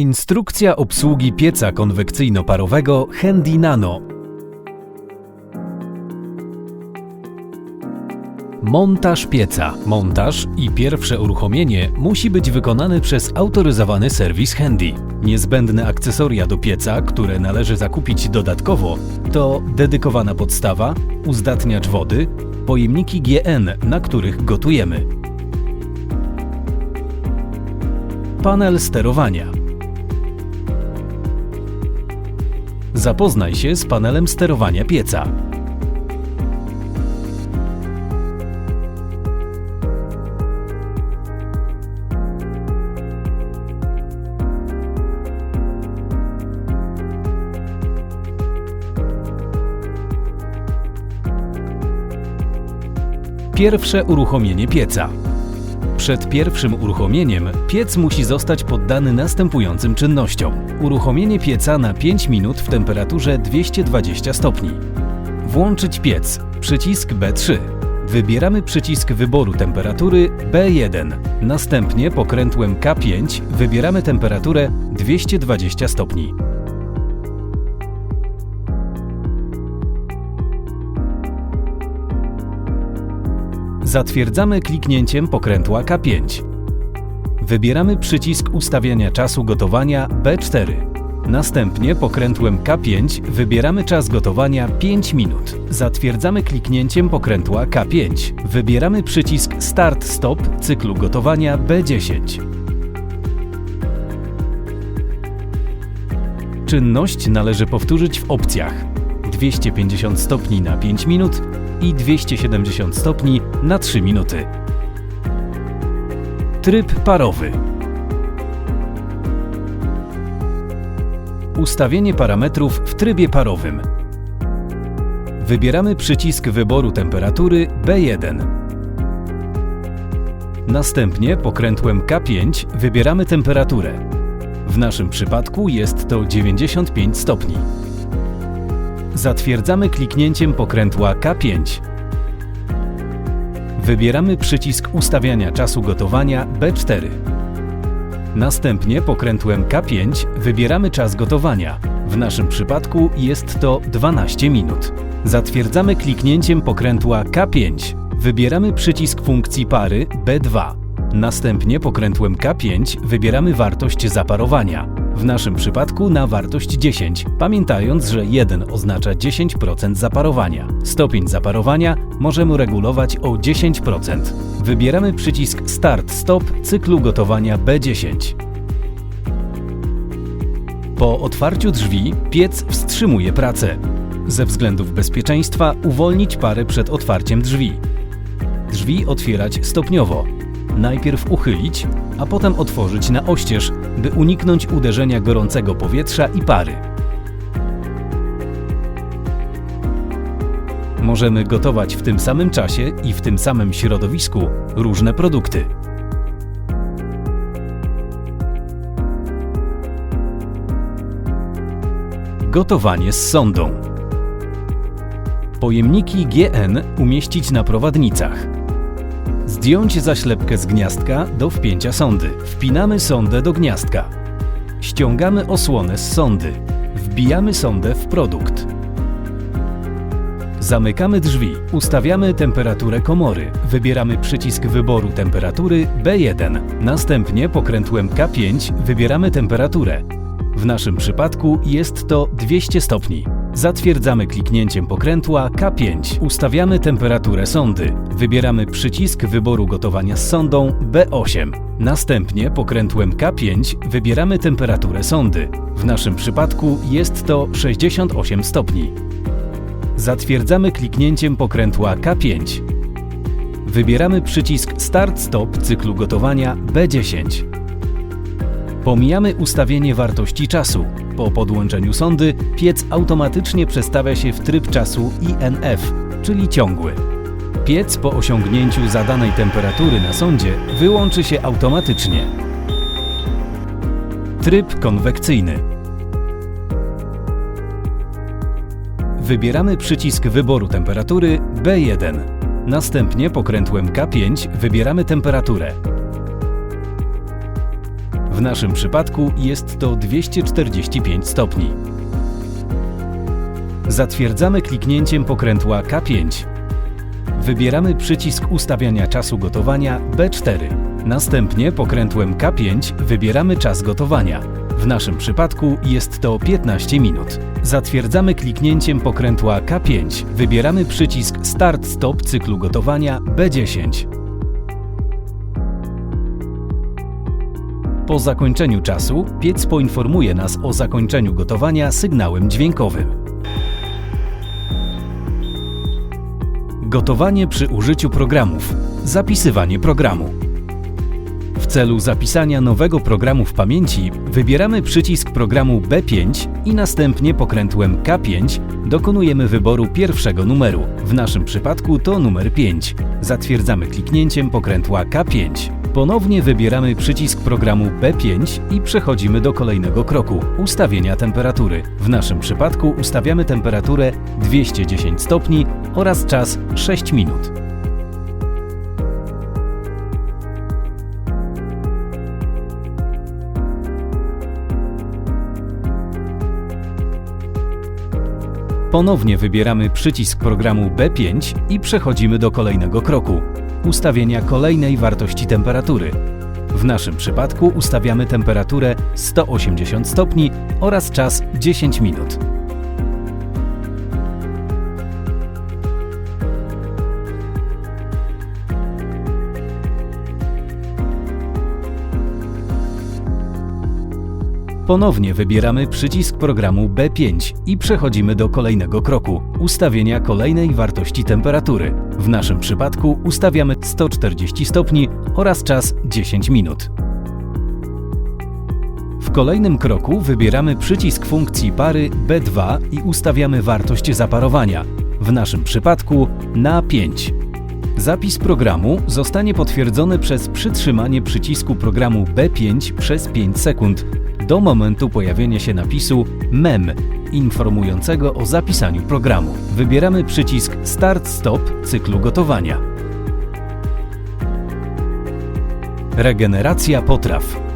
Instrukcja obsługi pieca konwekcyjno-parowego Handy Nano. Montaż pieca. Montaż i pierwsze uruchomienie musi być wykonany przez autoryzowany serwis Handy. Niezbędne akcesoria do pieca, które należy zakupić dodatkowo, to dedykowana podstawa, uzdatniacz wody, pojemniki GN, na których gotujemy. Panel sterowania. Zapoznaj się z panelem sterowania pieca. Pierwsze uruchomienie pieca. Przed pierwszym uruchomieniem piec musi zostać poddany następującym czynnościom. Uruchomienie pieca na 5 minut w temperaturze 220 stopni. Włączyć piec. Przycisk B3. Wybieramy przycisk wyboru temperatury B1. Następnie pokrętłem K5 wybieramy temperaturę 220 stopni. Zatwierdzamy kliknięciem pokrętła K5. Wybieramy przycisk ustawiania czasu gotowania B4. Następnie pokrętłem K5 wybieramy czas gotowania 5 minut. Zatwierdzamy kliknięciem pokrętła K5. Wybieramy przycisk Start Stop cyklu gotowania B10. Czynność należy powtórzyć w opcjach 250 stopni na 5 minut i 270 stopni na 3 minuty. Tryb parowy. Ustawienie parametrów w trybie parowym. Wybieramy przycisk wyboru temperatury B1. Następnie pokrętłem K5 wybieramy temperaturę. W naszym przypadku jest to 95 stopni. Zatwierdzamy kliknięciem pokrętła K5. Wybieramy przycisk ustawiania czasu gotowania B4. Następnie pokrętłem K5 wybieramy czas gotowania. W naszym przypadku jest to 12 minut. Zatwierdzamy kliknięciem pokrętła K5. Wybieramy przycisk funkcji pary B2. Następnie pokrętłem K5 wybieramy wartość zaparowania w naszym przypadku na wartość 10, pamiętając, że 1 oznacza 10% zaparowania. Stopień zaparowania możemy regulować o 10%. Wybieramy przycisk Start Stop cyklu gotowania B10. Po otwarciu drzwi piec wstrzymuje pracę. Ze względów bezpieczeństwa uwolnić parę przed otwarciem drzwi. Drzwi otwierać stopniowo. Najpierw uchylić, a potem otworzyć na oścież, by uniknąć uderzenia gorącego powietrza i pary. Możemy gotować w tym samym czasie i w tym samym środowisku różne produkty. Gotowanie z sondą. Pojemniki GN umieścić na prowadnicach. Zdjąć zaślepkę z gniazdka do wpięcia sondy. Wpinamy sondę do gniazdka. Ściągamy osłonę z sondy. Wbijamy sondę w produkt. Zamykamy drzwi. Ustawiamy temperaturę komory. Wybieramy przycisk wyboru temperatury B1. Następnie pokrętłem K5 wybieramy temperaturę. W naszym przypadku jest to 200 stopni. Zatwierdzamy kliknięciem pokrętła K5. Ustawiamy temperaturę sondy. Wybieramy przycisk wyboru gotowania z sondą B8. Następnie pokrętłem K5 wybieramy temperaturę sondy. W naszym przypadku jest to 68 stopni. Zatwierdzamy kliknięciem pokrętła K5. Wybieramy przycisk Start Stop cyklu gotowania B10. Pomijamy ustawienie wartości czasu. Po podłączeniu sondy piec automatycznie przestawia się w tryb czasu INF, czyli ciągły. Piec po osiągnięciu zadanej temperatury na sondzie wyłączy się automatycznie. Tryb konwekcyjny. Wybieramy przycisk wyboru temperatury B1. Następnie pokrętłem K5 wybieramy temperaturę. W naszym przypadku jest to 245 stopni. Zatwierdzamy kliknięciem pokrętła K5. Wybieramy przycisk ustawiania czasu gotowania B4. Następnie pokrętłem K5 wybieramy czas gotowania. W naszym przypadku jest to 15 minut. Zatwierdzamy kliknięciem pokrętła K5. Wybieramy przycisk Start Stop cyklu gotowania B10. Po zakończeniu czasu piec poinformuje nas o zakończeniu gotowania sygnałem dźwiękowym. Gotowanie przy użyciu programów. Zapisywanie programu. W celu zapisania nowego programu w pamięci wybieramy przycisk programu B5 i następnie pokrętłem K5 dokonujemy wyboru pierwszego numeru. W naszym przypadku to numer 5. Zatwierdzamy kliknięciem pokrętła K5. Ponownie wybieramy przycisk programu B5 i przechodzimy do kolejnego kroku ustawienia temperatury. W naszym przypadku ustawiamy temperaturę 210 stopni oraz czas 6 minut. Ponownie wybieramy przycisk programu B5 i przechodzimy do kolejnego kroku ustawienia kolejnej wartości temperatury. W naszym przypadku ustawiamy temperaturę 180 stopni oraz czas 10 minut. Ponownie wybieramy przycisk programu B5 i przechodzimy do kolejnego kroku ustawienia kolejnej wartości temperatury. W naszym przypadku ustawiamy 140 stopni oraz czas 10 minut. W kolejnym kroku wybieramy przycisk funkcji pary B2 i ustawiamy wartość zaparowania, w naszym przypadku na 5. Zapis programu zostanie potwierdzony przez przytrzymanie przycisku programu B5 przez 5 sekund do momentu pojawienia się napisu MEM informującego o zapisaniu programu. Wybieramy przycisk Start Stop cyklu gotowania. Regeneracja potraw.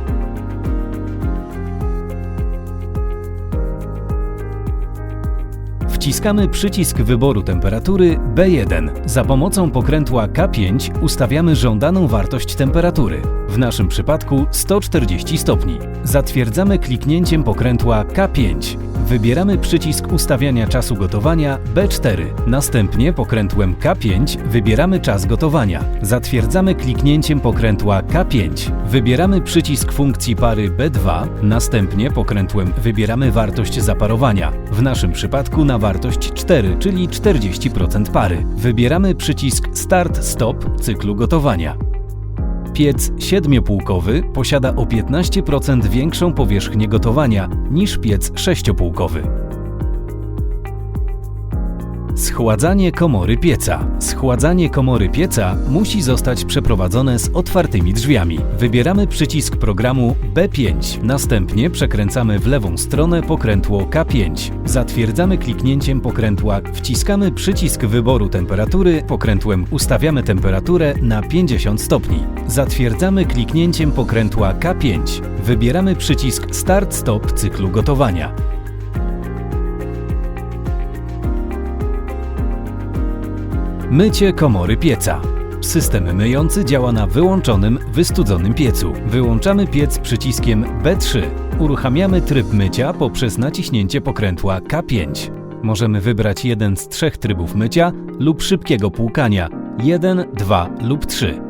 Wciskamy przycisk wyboru temperatury B1. Za pomocą pokrętła K5 ustawiamy żądaną wartość temperatury, w naszym przypadku 140 stopni. Zatwierdzamy kliknięciem pokrętła K5. Wybieramy przycisk ustawiania czasu gotowania B4. Następnie pokrętłem K5 wybieramy czas gotowania. Zatwierdzamy kliknięciem pokrętła K5. Wybieramy przycisk funkcji pary B2. Następnie pokrętłem wybieramy wartość zaparowania. W naszym przypadku na wartość 4, czyli 40% pary. Wybieramy przycisk Start Stop cyklu gotowania. Piec siedmiopółkowy posiada o 15% większą powierzchnię gotowania niż piec sześciopółkowy. Schładzanie komory pieca. Schładzanie komory pieca musi zostać przeprowadzone z otwartymi drzwiami. Wybieramy przycisk programu B5. Następnie przekręcamy w lewą stronę pokrętło K5. Zatwierdzamy kliknięciem pokrętła, wciskamy przycisk wyboru temperatury, pokrętłem ustawiamy temperaturę na 50 stopni. Zatwierdzamy kliknięciem pokrętła K5. Wybieramy przycisk Start Stop cyklu gotowania. Mycie komory pieca. System myjący działa na wyłączonym, wystudzonym piecu. Wyłączamy piec przyciskiem B3. Uruchamiamy tryb mycia poprzez naciśnięcie pokrętła K5. Możemy wybrać jeden z trzech trybów mycia lub szybkiego płukania 1, 2 lub 3.